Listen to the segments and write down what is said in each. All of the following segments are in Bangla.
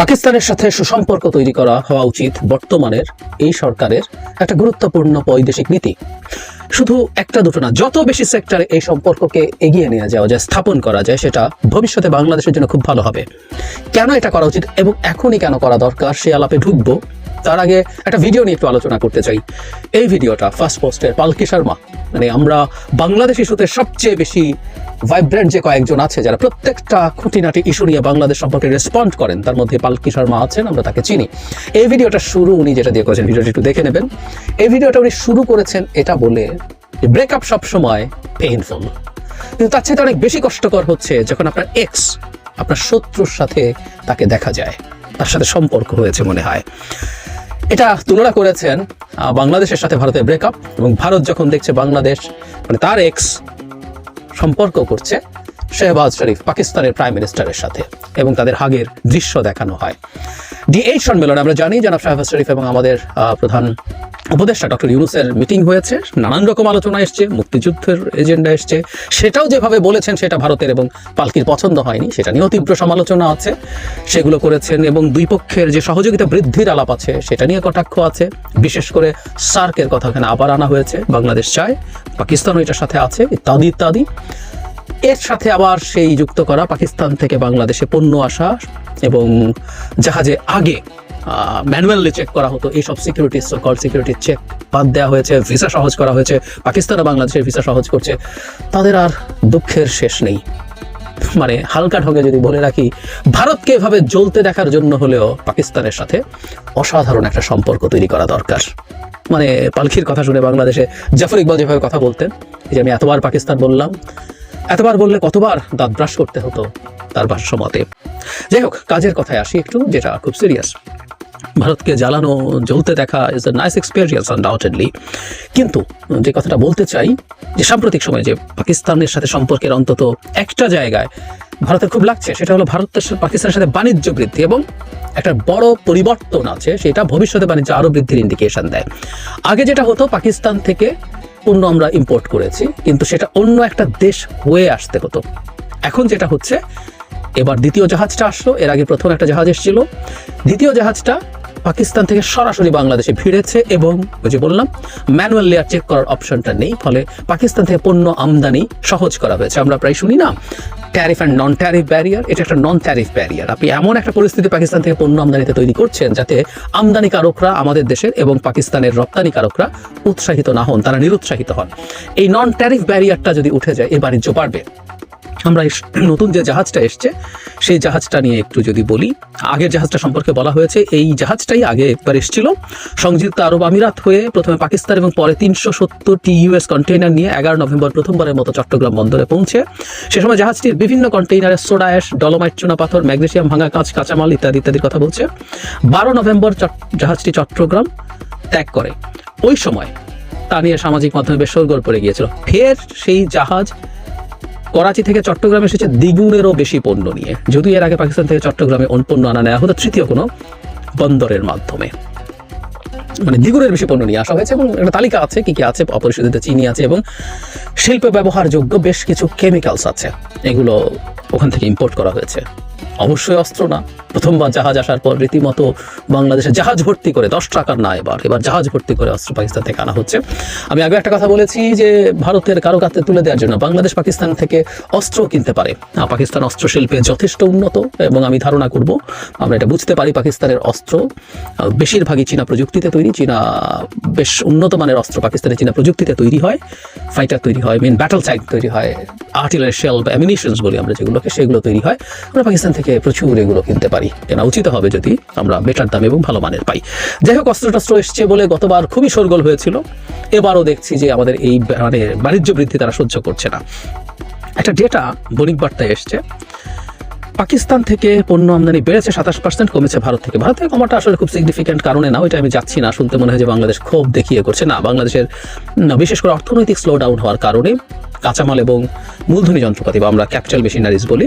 পাকিস্তানের সাথে সুসম্পর্ক তৈরি করা হওয়া উচিত বর্তমানের এই সরকারের একটা গুরুত্বপূর্ণ বৈদেশিক নীতি। শুধু একটা দুটো না, যত বেশি সেক্টরে এই সম্পর্ককে এগিয়ে নিয়ে যাওয়া যায়, স্থাপন করা যায়, সেটা ভবিষ্যতে বাংলাদেশের জন্য খুব ভালো হবে। কেন এটা করা উচিত এবং এখনই কেন করা দরকার সে আলাপে ঢুকবো তার আগে একটা ভিডিও নিয়ে একটু আলোচনা করতে চাই। এই ভিডিওটা ফার্স্ট পোস্টের পালকি শর্মা। মানে আমরা বাংলাদেশ ইস্যুতে সবচেয়ে বেশি ভাইব্রেন্ট যে কয়েকজন আছে, যারা প্রত্যেকটা খুঁটিনাটি ইস্যু নিয়ে বাংলাদেশ সম্পর্কে রেসপন্ড করেন, তার মধ্যে পালকি শর্মা আছেন, আমরা তাকে চিনি। এই ভিডিওটা শুরু উনি যেটা দিয়ে করেছেন ভিডিওটি একটু দেখে নেবেন। এই ভিডিওটা উনি শুরু করেছেন এটা বলে ব্রেকআপ সবসময় পেইনফুল কিন্তু তার চেয়ে অনেক বেশি কষ্টকর হচ্ছে যখন আপনার এক্স আপনার শত্রুর সাথে তাকে দেখা যায়। তার সাথে সম্পর্ক হয়েছে মনে হয়। এটা তুলনা করেছেন বাংলাদেশের সাথে ভারতের ব্রেকআপ এবং ভারত যখন দেখছে বাংলাদেশ মানে তার এক্স সম্পর্ক করছে শেহবাজ শরীফ, পাকিস্তানের প্রাইম মিনিস্টারের সাথে এবং তাদের হাগের দৃশ্য দেখানো হয়। ডি এইট সম্মেলনে আমরা জানি, জনাব শাহবাজ শরীফ এবং আমাদের প্রধান উপদেষ্টা ডক্টর ইউনুসের মিটিং হয়েছে, নানান রকম আলোচনা এসছে, মুক্তিযুদ্ধের এজেন্ডা এসছে। সেটাও যেভাবে বলেছেন সেটা ভারতের এবং পালকির পছন্দ হয়নি, সেটা নিয়েও তীব্র সমালোচনা আছে। সেগুলো করেছেন এবং দুই পক্ষের যে সহযোগিতা বৃদ্ধির আলাপ আছে, সেটা নিয়ে কটাক্ষ আছে। বিশেষ করে সার্কের কথা এখানে আবার আনা হয়েছে, বাংলাদেশ চায়, পাকিস্তানও এটার সাথে আছে, ইত্যাদি ইত্যাদি। এর সাথে আবার সেই যুক্ত করা পাকিস্তান থেকে বাংলাদেশে পণ্য আসা এবং জাহাজে আগে ম্যানুয়ালি চেক করা হতো। এইসব সিকিউরিটি কল সিকিউরিটি চেক বাদ দেওয়া হয়েছে ভিসা সহজ করা হয়েছে, পাকিস্তান ও বাংলাদেশের ভিসা সহজ করছে। তাদের আর দুঃখের শেষ নেই। মানে হালকা ঢঙ্গে যদি বলে রাখি, ভারতকে এভাবে জ্বলতে দেখার জন্য হলেও পাকিস্তানের সাথে অসাধারণ একটা সম্পর্ক তৈরি করা দরকার। মানে পালখির কথা শুনে বাংলাদেশে জাফর ইকবাল যেভাবে কথা বলতেন, এই যে আমি এতবার পাকিস্তান বললাম, এতবার বললে কতবার দাঁত ব্রাশ করতে হতো তার ভাষ্য মতে যাই হোক, কাজের কথায় আসি একটু, যেটা খুব সিরিয়াস ভারতকে জ্বালানো, জ্বলতে দেখা is a nice experience undoubtedly কিন্তু, যে কথাটা বলতে চাই, যে সাম্প্রতিক সময়ে যে পাকিস্তানের সাথে সম্পর্কের অন্তত একটা জায়গায় ভারতের খুব লাগছে, সেটা হলো ভারতের পাকিস্তানের সাথে বাণিজ্য বৃদ্ধি এবং একটা বড় পরিবর্তন আছে, সেটা ভবিষ্যতে বাণিজ্য আরও বৃদ্ধির ইন্ডিকেশন দেয়। আগে যেটা হতো, পাকিস্তান থেকে পণ্য আমরা ইম্পোর্ট করেছি, কিন্তু সেটা অন্য একটা দেশ হয়ে আসতে হতো। এখন যেটা হচ্ছে এবার দ্বিতীয় জাহাজটা আসলো, এর আগে প্রথম একটা জাহাজ এসেছিল। দ্বিতীয় জাহাজটা পাকিস্তান থেকে সরাসরি বাংলাদেশে ভিড়েছে এবং ওই যে বললাম ম্যানুয়াল লেয়ার চেক করার অপশনটা নেই, ফলে পাকিস্তান থেকে পণ্য আমদানি সহজ করা হয়েছে। আমরা প্রায় শুনি না tariff and non tariff barrier এটা একটা নন ট্যারিফ ব্যারিয়ার আপনি এমন একটা পরিস্থিতি পাকিস্তান থেকে পণ্য আমদানিতে তৈরি করছেন যাতে আমদানিকারকরা আমাদের দেশের এবং পাকিস্তানের রপ্তানিকারকরা উৎসাহিত না হন, তারা নিরুৎসাহিত হন। এই নন ট্যারিফ ব্যারিয়ারটা যদি উঠে যায়, এ বাণিজ্য বাড়বে। আমরা নতুন যে জাহাজটা এসছে, সেই জাহাজটা নিয়ে একটু যদি বলি, আগের জাহাজটা সম্পর্কে বলা হয়েছে, এই জাহাজটাই আগে একবার এসেছিল। সংযুক্ত আরব আমিরাত হয়ে প্রথমে পাকিস্তান এবং পরে তিনশো সত্তরটি ইউএস কন্টেইনার নিয়ে এগারো নভেম্বর প্রথমবারের মতো চট্টগ্রাম বন্দরে পৌঁছে। সে সময় জাহাজটির বিভিন্ন কন্টেইনারে সোডা অ্যাশ, ডলোমাইট, চুনা পাথর, ম্যাগনেশিয়াম ভাঙা কাঁচ, কাঁচামাল ইত্যাদি ইত্যাদির কথা বলছে। বারো নভেম্বর জাহাজটি চট্টগ্রাম ত্যাগ করে। ওই সময় তা নিয়ে সামাজিক মাধ্যমে বেশ সরগোল পড়ে গিয়েছিল। ফের সেই জাহাজ করাচি থেকে চট্টগ্রামে এসেছে দ্বিগুণেরও বেশি পণ্য নিয়ে। যদিও এর আগে পাকিস্তান থেকে চট্টগ্রামে পণ্য আনা নেওয়া হতো, তৃতীয় কোনো বন্দরের মাধ্যমে। মানে দ্বিগুণের বেশি পণ্য নিয়ে আসা হয়েছে এবং একটা তালিকা আছে, কি কি আছে, অপরিশোধিত চিনি আছে এবং শিল্পে ব্যবহারযোগ্য বেশ কিছু কেমিক্যালস আছে। এগুলো ওখান থেকে ইম্পোর্ট করা হয়েছে। অবশ্যই অস্ত্র না। প্রথমবার জাহাজ আসার পর রীতিমতো বাংলাদেশে জাহাজ ভর্তি করে দশ টাকার না এবার এবার জাহাজ ভর্তি করে অস্ত্র পাকিস্তান থেকে আনা হচ্ছে। আমি আগে একটা কথা বলেছি যে ভারতের কারও কাছে তুলে দেওয়ার জন্য বাংলাদেশ পাকিস্তান থেকে অস্ত্র কিনতে পারে। আহ, পাকিস্তান অস্ত্র শিল্পে যথেষ্ট উন্নত এবং আমি ধারণা করব আমরা এটা বুঝতে পারি পাকিস্তানের অস্ত্র। বেশিরভাগই চীনা প্রযুক্তিতে তৈরি চীনা বেশ উন্নত মানের অস্ত্র পাকিস্তানের চীনা প্রযুক্তিতে তৈরি হয় ফাইটার তৈরি হয় মেন ব্যাটল সাইট তৈরি হয় আর্টিলারি শেল বা অ্যামিনিশনস বলি আমরা যেগুলোকে সেগুলো তৈরি হয়। আমরা পাকিস্তান থেকে প্রচুর এগুলো কিনতে পারি। কেনা উচিত হবে যদি আমরা বেটার দাম এবং ভালো মানের পাই। যাই হোক অস্ত্র টস্ত্র এসছে বলে গতবার খুবই সরগোল হয়েছিল। এবারও দেখছি যে আমাদের এই মানে বাণিজ্য বৃদ্ধি তারা সহ্য করছে না। একটা ডেটা বণিক বার্তায় এসছে। পাকিস্তান থেকে পণ্য আমদানি বেড়েছে, সাতাশ পার্সেন্ট কমেছে ভারত থেকে। ভারতের কমাটা আসলে খুব সিগনিফিক্যান্ট কারণে না, ওইটা আমি যাচ্ছি না। শুনতে মনে হয় যে বাংলাদেশ খুব দেখিয়ে করছে। না, বাংলাদেশের বিশেষ করে অর্থনৈতিক স্লো ডাউন হওয়ার কারণে কাঁচামাল এবং মূলধনী যন্ত্রপাতি বা আমরা ক্যাপিটাল মেশিনারিজ বলি,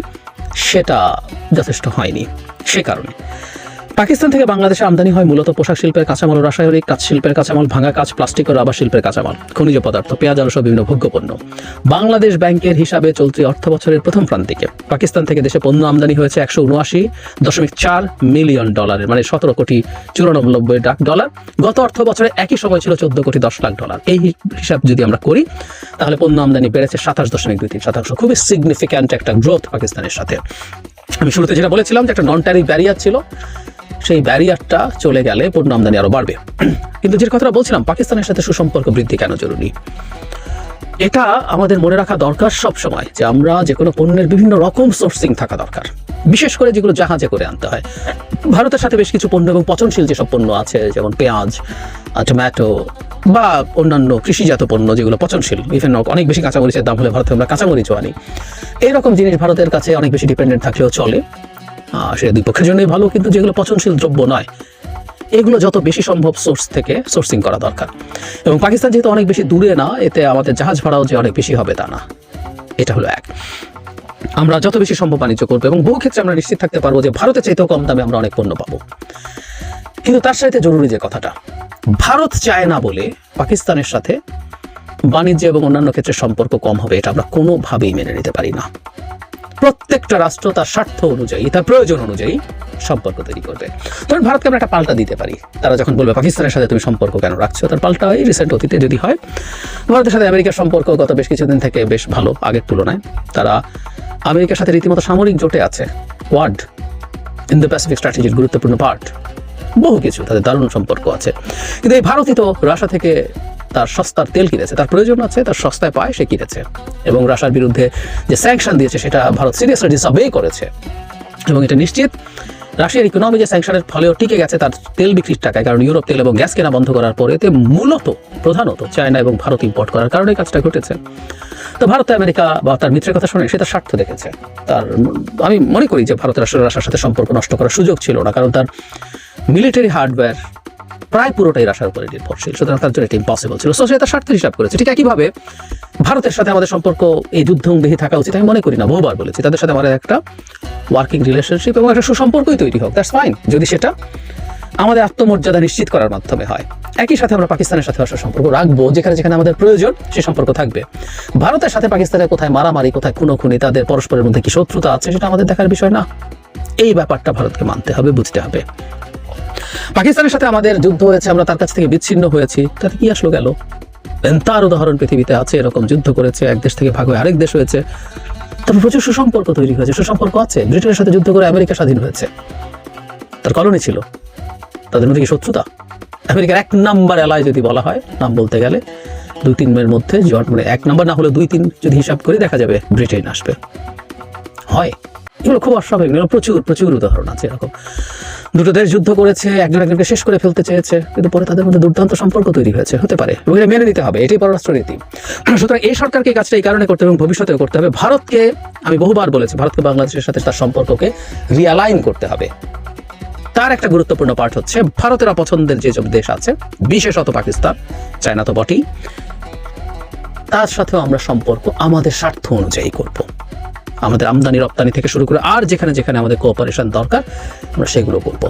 সেটা যথেষ্ট হয়নি। সে কারণে। পাকিস্তান থেকে বাংলাদেশে আমদানি হয় মূলত পোশাক শিল্পের কাঁচামাল রাসায়নিক কাজ শিল্পের কাঁচামাল, ভাঙা কাজ প্লাস্টিক ও রাবার শিল্পের কাঁচামাল, খনিজ পদার্থ, পেঁয়াজ আলু সহ বিভিন্ন ভোগ্যপণ্য। বাংলাদেশ ব্যাংকের হিসাবে চলতি অর্থ বছরের প্রথম প্রান্তিকে। পাকিস্তান থেকে দেশে পণ্য আমদানি হয়েছে একশো উনআশি দশমিক চার মিলিয়ন ডলারের মানে সতেরো কোটি চুরানব্বই লাখ ডলার। গত অর্থ বছরে একই সময় ছিল চোদ্দ কোটি দশ লাখ ডলার। এই হিসাব যদি আমরা করি, তাহলে পণ্য আমদানি বেড়েছে সাতাশ দশমিক দুই তিন শতাংশ। খুবই সিগনিফিক্যান্ট একটা গ্রোথ পাকিস্তানের সাথে। আমি শুরুতে যেটা বলেছিলাম যে একটা নন ট্যারিফ ব্যারিয়ার ছিল, সেই ব্যারিয়ারটা চলে গেলে পণ্য আমদানি আরও বাড়বে। কিন্তু যে কথাটা বলছিলাম, পাকিস্তানের সাথে সুসম্পর্ক বৃদ্ধি কেন জরুরি? এটা আমাদের মনে রাখা দরকার সব সময় যে আমরা যে কোনো পণ্যের বিভিন্ন রকম সোর্সিং থাকা দরকার। বিশেষ করে যেগুলো জাহাজে করে আনতে হয়। ভারতের সাথে বেশ কিছু পণ্য এবং পচনশীল যেসব পণ্য আছে, যেমন পেঁয়াজ টমেটো বা অন্যান্য কৃষিজাত পণ্য যেগুলো পচনশীল ইভেন অনেক বেশি কাঁচামরিচের দাম হলে ভারতে আমরা কাঁচামরিচও আনি। এইরকম জিনিস ভারতের কাছে অনেক বেশি ডিপেন্ডেন্ট থাকলেও চলে। সেটা দুই পক্ষের জন্যই ভালো, কিন্তু যেগুলো পচনশীল দ্রব্য নয় এগুলো যত বেশি সম্ভব সোর্স থেকে সোর্সিং করা দরকার। এবং পাকিস্তান যেহেতু অনেক বেশি দূরে না, এতে আমাদের জাহাজ ভাড়াও যে অনেক বেশি হবে তা না। এটা হলো এক। আমরা যত বেশি সম্ভব বাণিজ্য করব এবং বহু ক্ষেত্রে আমরা নিশ্চিত থাকতে পারব যে ভারতের চাইতেও কম দামে আমরা অনেক পণ্য পাবো। কিন্তু তার সাথে জরুরি যে কথাটা, ভারত চায় না বলে পাকিস্তানের সাথে বাণিজ্য এবং অন্যান্য ক্ষেত্রে সম্পর্ক কম হবে, এটা আমরা কোনোভাবেই মেনে নিতে পারি না। প্রত্যেকটা রাষ্ট্র তার স্বার্থ অনুযায়ী, তার প্রয়োজন অনুযায়ী সম্পর্ক তৈরি করবে। ধরুন ভারতকে আমরা একটা পাল্টা দিতে পারি। তারা যখন বলবে, পাকিস্তানের সাথে তুমি সম্পর্ক কেন রাখছো? তার পাল্টা এই রিসেন্ট অতীতে যদি হয়, ভারতের সাথে আমেরিকার সম্পর্ক গত বেশ কিছুদিন থেকে বেশ ভালো, আগের তুলনায়। তারা আমেরিকার সাথে রীতিমতো সামরিক জোটে আছে। ওয়ার্ড ইন দ্য প্যাসিফিক স্ট্র্যাটেজির গুরুত্বপূর্ণ পার্ট বহু কিছু, তাদের দারুণ সম্পর্ক আছে। কিন্তু এই ভারতই তো রাশিয়া থেকে তার সস্তার তেল কিনেছে। তার প্রয়োজন আছে, তার সস্তায় পায়, সে কিনেছে। এবং রাশিয়ার বিরুদ্ধে যে স্যাংশন দিয়েছে, সেটা ভারত সিরিয়াসলি ডিসঅবে করেছে। এবং এটা নিশ্চিত, রাশিয়ার ইকোনমি যে স্যাংশনের ফলেও টিকে গেছে, তার তেল বিক্রির টাকায়। কারণ ইউরোপ তেল এবং গ্যাস কেনা বন্ধ করার পরে এতে মূলত, প্রধানত চায়না এবং ভারত ইম্পোর্ট করার কারণে কাজটা ঘটেছে। তো ভারত, আমেরিকা বা তার মিত্রের কথা শুনে সে তার স্বার্থ দেখেছে। তার, আমি মনে করি যে ভারতের আসলে রাশিয়ার সাথে সম্পর্ক নষ্ট করার সুযোগ ছিল না, কারণ তার মিলিটারি হার্ডওয়্যার প্রায় পুরোটাই রাশার উপরে নির্ভরশীল। সুতরাং তার জন্য এটা ইম্পসিবল ছিল। সো সে তার স্বার্থের হিসাব করেছে। ঠিক একইভাবে ভারতের সাথে আমাদের সম্পর্ক এই যুদ্ধংদেহী থাকা উচিত। আমি মনে করি না, বহুবার বলেছি। তাদের সাথে আমাদের একটা ওয়ার্কিং রিলেশনশিপ এবং একটা সুসম্পর্কই তৈরি হোক। দ্যাটস ফাইন যদি সেটা আমাদের আত্মমর্যাদা নিশ্চিত করার মাধ্যমে হয়। একই সাথে আমরা পাকিস্তানের সাথে আসলে সম্পর্ক রাখব, যেখানে যেখানে আমাদের প্রয়োজন, সে সম্পর্ক থাকবে। ভারতের সাথে পাকিস্তানের কোথায় মারামারি, কোথায় খুনোখুনি, তাদের পরস্পরের মধ্যে কি শত্রুতা আছে, সেটা আমাদের দেখার বিষয় না। এই ব্যাপারটা ভারতকে মানতে হবে, বুঝতে হবে। পাকিস্তানের সাথে আমাদের যুদ্ধ হয়েছে, আমরা তার কাছ থেকে বিচ্ছিন্ন হয়েছি। তাতে কি আসলো গেল? তার উদাহরণ পৃথিবীতে আছে, এরকম যুদ্ধ করেছে, এক দেশ থেকে ভাগ হয়ে আরেক দেশ হয়েছে। তারপর প্রচুর সুসম্পর্ক তৈরি হয়েছে, সুসম্পর্ক আছে। ব্রিটেনের সাথে যুদ্ধ করে আমেরিকা স্বাধীন হয়েছে। তার কলোনি ছিল। তাদের মধ্যে কি শত্রুতা? আমেরিকার এক নাম্বার এলায় যদি বলা হয়, নাম বলতে গেলে, দুই তিনের মধ্যে জট মানে এক নাম্বার না হলে দুই তিন যদি হিসাব করে, দেখা যাবে ব্রিটেন আসবে। হয়। এগুলো খুব অস্বাভাবিক এগুলো প্রচুর প্রচুর উদাহরণ আছে এরকম। দুটো দেশ যুদ্ধ করেছে, একজন একজনকে শেষ করে ফেলতে চেয়েছে, কিন্তু পরে তাদের মধ্যে দুর্দান্ত সম্পর্ক তৈরি হয়েছে, হতে পারে। এবং এটা মেনে নিতে হবে, এটাই পররাষ্ট্রনীতি। সুতরাং এই সরকারকে এই কাজটা এই কারণে করতে হবে এবং ভবিষ্যতেও করতে হবে। ভারতকে, আমি বহুবার বলেছি, ভারতকে বাংলাদেশের সাথে তার সম্পর্ককে রিয়ালাইন করতে হবে। তার একটা গুরুত্বপূর্ণ পার্ট হচ্ছে, ভারতের অপছন্দের যেসব দেশ আছে, বিশেষত পাকিস্তান, চায়না তো বটেই, তার সাথেও আমরা সম্পর্ক আমাদের স্বার্থ অনুযায়ী করব। আমাদের আমদানি রপ্তানি থেকে শুরু করে আর যেখানে যেখানে আমাদের কোঅপারেশন দরকার, আমরা সেগুলো করব।